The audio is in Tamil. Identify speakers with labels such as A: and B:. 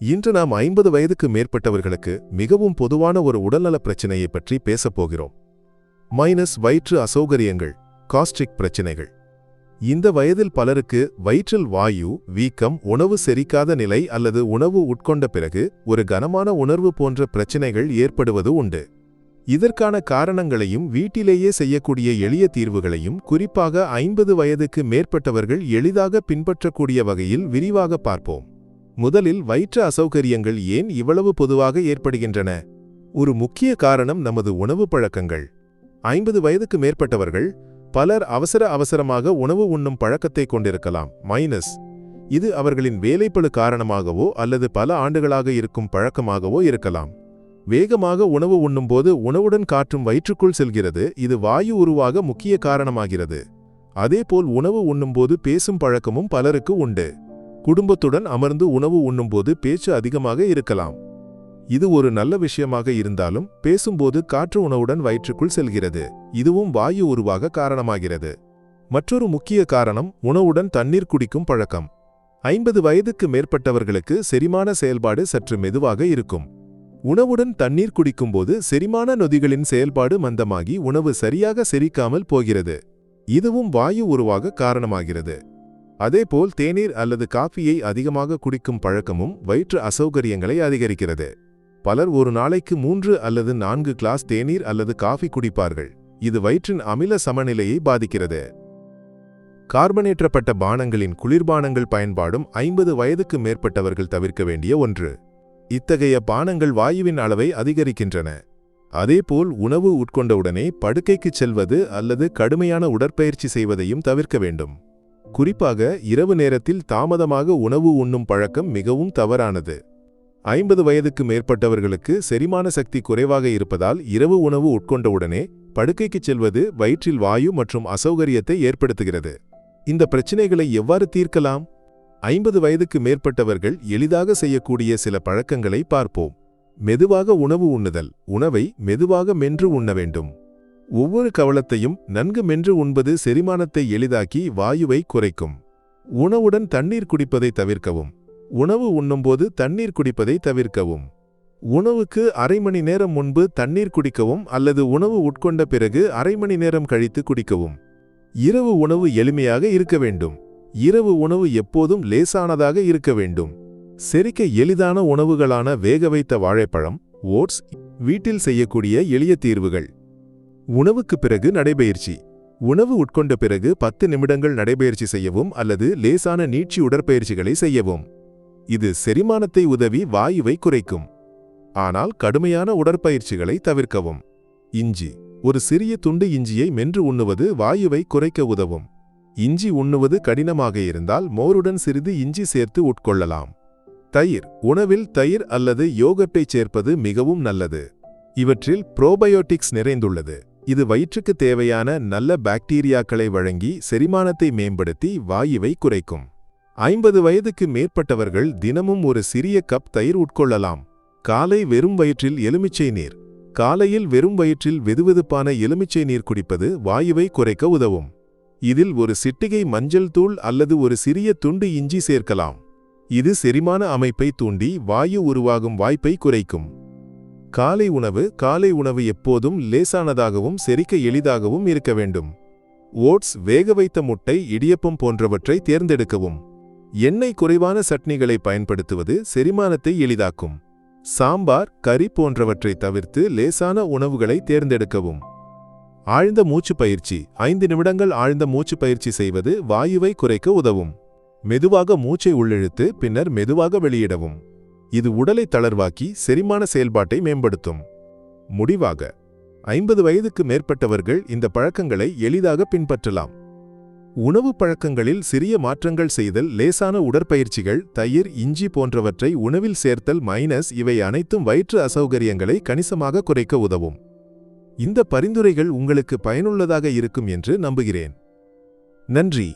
A: இன்று நாம் ஐம்பது வயதுக்கு மேற்பட்டவர்களுக்கு மிகவும் பொதுவான ஒரு உடல்நலப் பிரச்சினையை பற்றி பேசப் போகிறோம். மைனஸ் வயிற்று அசௌகரியங்கள் காஸ்ட்ரிக் பிரச்சினைகள். இந்த வயதில் பலருக்கு வயிற்றில் வாயு வீக்கம் உணவு செரிக்காத நிலை அல்லது உணவு உட்கொண்ட பிறகு ஒரு கனமான உணர்வு போன்ற பிரச்சினைகள் ஏற்படுவது உண்டு. இதற்கான காரணங்களையும் வீட்டிலேயே செய்யக்கூடிய எளிய தீர்வுகளையும் குறிப்பாக ஐம்பது வயதுக்கு மேற்பட்டவர்கள் எளிதாக பின்பற்றக்கூடிய வகையில் விரிவாக பார்ப்போம். முதலில் வயிற்று அசௌகரியங்கள் ஏன் இவ்வளவு பொதுவாக ஏற்படுகின்றன? ஒரு முக்கிய காரணம் நமது உணவு பழக்கங்கள். ஐம்பது வயதுக்கு மேற்பட்டவர்கள் பலர் அவசர அவசரமாக உணவு உண்ணும் பழக்கத்தை கொண்டிருக்கலாம் மைனஸ் இது அவர்களின் வேலைப்பளு காரணமாகவோ அல்லது பல ஆண்டுகளாக இருக்கும் பழக்கமாகவோ இருக்கலாம். வேகமாக உணவு உண்ணும்போது உணவுடன் காற்றும் வயிற்றுக்குள் செல்கிறது இது வாயு உருவாக முக்கிய காரணமாகிறது. அதேபோல் உணவு உண்ணும்போது பேசும் பழக்கமும் பலருக்கு உண்டு. குடும்பத்துடன் அமர்ந்து உணவு உண்ணும்போது பேச்சு அதிகமாக இருக்கலாம். இது ஒரு நல்ல விஷயமாக இருந்தாலும் பேசும்போது காற்று உணவுடன் வயிற்றுக்குள் செல்கிறது. இதுவும் வாயு உருவாக காரணமாகிறது. மற்றொரு முக்கிய காரணம் உணவுடன் தண்ணீர் குடிக்கும் பழக்கம். ஐம்பது வயதுக்கு மேற்பட்டவர்களுக்கு செரிமான செயல்பாடு சற்று மெதுவாக இருக்கும். உணவுடன் தண்ணீர் குடிக்கும்போது செரிமான நொதிகளின் செயல்பாடு மந்தமாகி உணவு சரியாக செரிக்காமல் போகிறது. இதுவும் வாயு உருவாக காரணமாகிறது. அதேபோல் தேநீர் அல்லது காஃபியை அதிகமாக குடிக்கும் பழக்கமும் வயிற்று அசௌகரியங்களை அதிகரிக்கிறது. பலர் ஒரு நாளைக்கு மூன்று அல்லது நான்கு கிளாஸ் தேநீர் அல்லது காஃபி குடிப்பார்கள். இது வயிற்றின் அமில சமநிலையை பாதிக்கிறது. கார்பனேற்றப்பட்ட பானங்களின் குளிர்பானங்கள் பயன்பாடும் ஐம்பது வயதுக்கு மேற்பட்டவர்கள் தவிர்க்க வேண்டிய ஒன்று. இத்தகைய பானங்கள் வாயுவின் அளவை அதிகரிக்கின்றன. அதேபோல் உணவு உட்கொண்டவுடனே படுக்கைக்குச் செல்வது அல்லது கடுமையான உடற்பயிற்சி செய்வதையும் தவிர்க்க வேண்டும். குறிப்பாக இரவு நேரத்தில் தாமதமாக உணவு உண்ணும் பழக்கம் மிகவும் தவறானது. ஐம்பது வயதுக்கு மேற்பட்டவர்களுக்கு செரிமான சக்தி குறைவாக இருப்பதால் இரவு உணவு உட்கொண்டவுடனே படுக்கைக்குச் செல்வது வயிற்றில் வாயு மற்றும் அசௌகரியத்தை ஏற்படுத்துகிறது. இந்த பிரச்சினைகளை எவ்வாறு தீர்க்கலாம்? ஐம்பது வயதுக்கு மேற்பட்டவர்கள் எளிதாக செய்யக்கூடிய சில பழக்கங்களை பார்ப்போம். மெதுவாக உணவு உண்ணுதல் உணவை மெதுவாக மென்று உண்ண வேண்டும். ஒவ்வொரு கவளத்தையும் நன்கு மென்று உண்பது செரிமானத்தை எளிதாக்கி வாயுவை குறைக்கும். உணவுடன் தண்ணீர் குடிப்பதை தவிர்க்கவும். உணவு உண்ணும்போது தண்ணீர் குடிப்பதை தவிர்க்கவும். உணவுக்கு அரை மணி நேரம் முன்பு தண்ணீர் குடிக்கவும் அல்லது உணவு உட்கொண்ட பிறகு அரை மணி நேரம் கழித்து குடிக்கவும். இரவு உணவு எளிமையாக இருக்க வேண்டும். இரவு உணவு எப்போதும் லேசானதாக இருக்க வேண்டும். செரிக்க எளிதான உணவுகளான வேக வைத்த வாழைப்பழம் ஓட்ஸ் வீட்டில் செய்யக்கூடிய எளிய தீர்வுகள். உணவுக்கு பிறகு நடைபயிற்சி உணவு உட்கொண்ட பிறகு பத்து நிமிடங்கள் நடைபயிற்சி செய்யவும் அல்லது லேசான நீட்சி உடற்பயிற்சிகளை செய்யவும். இது செரிமானத்தை உதவி வாயுவை குறைக்கும். ஆனால் கடுமையான உடற்பயிற்சிகளை தவிர்க்கவும். இஞ்சி. ஒரு சிறிய துண்டு இஞ்சியை மென்று உண்ணுவது வாயுவை குறைக்க உதவும். இஞ்சி உண்ணுவது கடினமாக இருந்தால் மோருடன் சிறிது இஞ்சி சேர்த்து உட்கொள்ளலாம். தயிர். உணவில் தயிர் அல்லது யோகட்டை சேர்ப்பது மிகவும் நல்லது. இவற்றில் புரோபயோட்டிக்ஸ் நிறைந்துள்ளது. இது வயிற்றுக்கு தேவையான நல்ல பாக்டீரியாக்களை வழங்கி செரிமானத்தை மேம்படுத்தி வாயுவை குறைக்கும். ஐம்பது வயதுக்கு மேற்பட்டவர்கள் தினமும் ஒரு சிறிய கப் தயிர் உட்கொள்ளலாம். காலை வெறும் வயிற்றில் எலுமிச்சை நீர். காலையில் வெறும் வயிற்றில் வெதுவெதுப்பான எலுமிச்சை நீர் குடிப்பது வாயுவை குறைக்க உதவும். இதில் ஒரு சிட்டிகை மஞ்சள் தூள் அல்லது ஒரு சிறிய துண்டு இஞ்சி சேர்க்கலாம். இது செரிமான அமைப்பை தூண்டி வாயு உருவாகும் வாய்ப்பை குறைக்கும். காலை உணவு காலை உணவு எப்போதும் லேசானதாகவும் செரிக்க எளிதாகவும் இருக்க வேண்டும். ஓட்ஸ் வேக வைத்த முட்டை இடியப்பம் போன்றவற்றை தேர்ந்தெடுக்கவும். எண்ணெய் குறைவான சட்னிகளை பயன்படுத்துவது செரிமானத்தை எளிதாக்கும். சாம்பார் கறி போன்றவற்றை தவிர்த்து லேசான உணவுகளை தேர்ந்தெடுக்கவும். ஆழ்ந்த மூச்சு பயிற்சி ஐந்து நிமிடங்கள் ஆழ்ந்த மூச்சு பயிற்சி செய்வது வாயுவை குறைக்க உதவும். மெதுவாக மூச்சை உள்ளிழுத்து பின்னர் மெதுவாக வெளியிடவும். இது உடலை தளர்வாக்கி செரிமான செயல்பாட்டை மேம்படுத்தும். முடிவாக ஐம்பது வயதுக்கு மேற்பட்டவர்கள் இந்த பழக்கங்களை எளிதாக பின்பற்றலாம். உணவு பழக்கங்களில் சிறிய மாற்றங்கள் செய்தல் லேசான உடற்பயிற்சிகள் தயிர் இஞ்சி போன்றவற்றை உணவில் சேர்த்தல் மைனஸ் இவை அனைத்தும் வயிற்று அசௌகரியங்களை கணிசமாக குறைக்க உதவும். இந்த பரிந்துரைகள் உங்களுக்கு பயனுள்ளதாக இருக்கும் என்று நம்புகிறேன். நன்றி!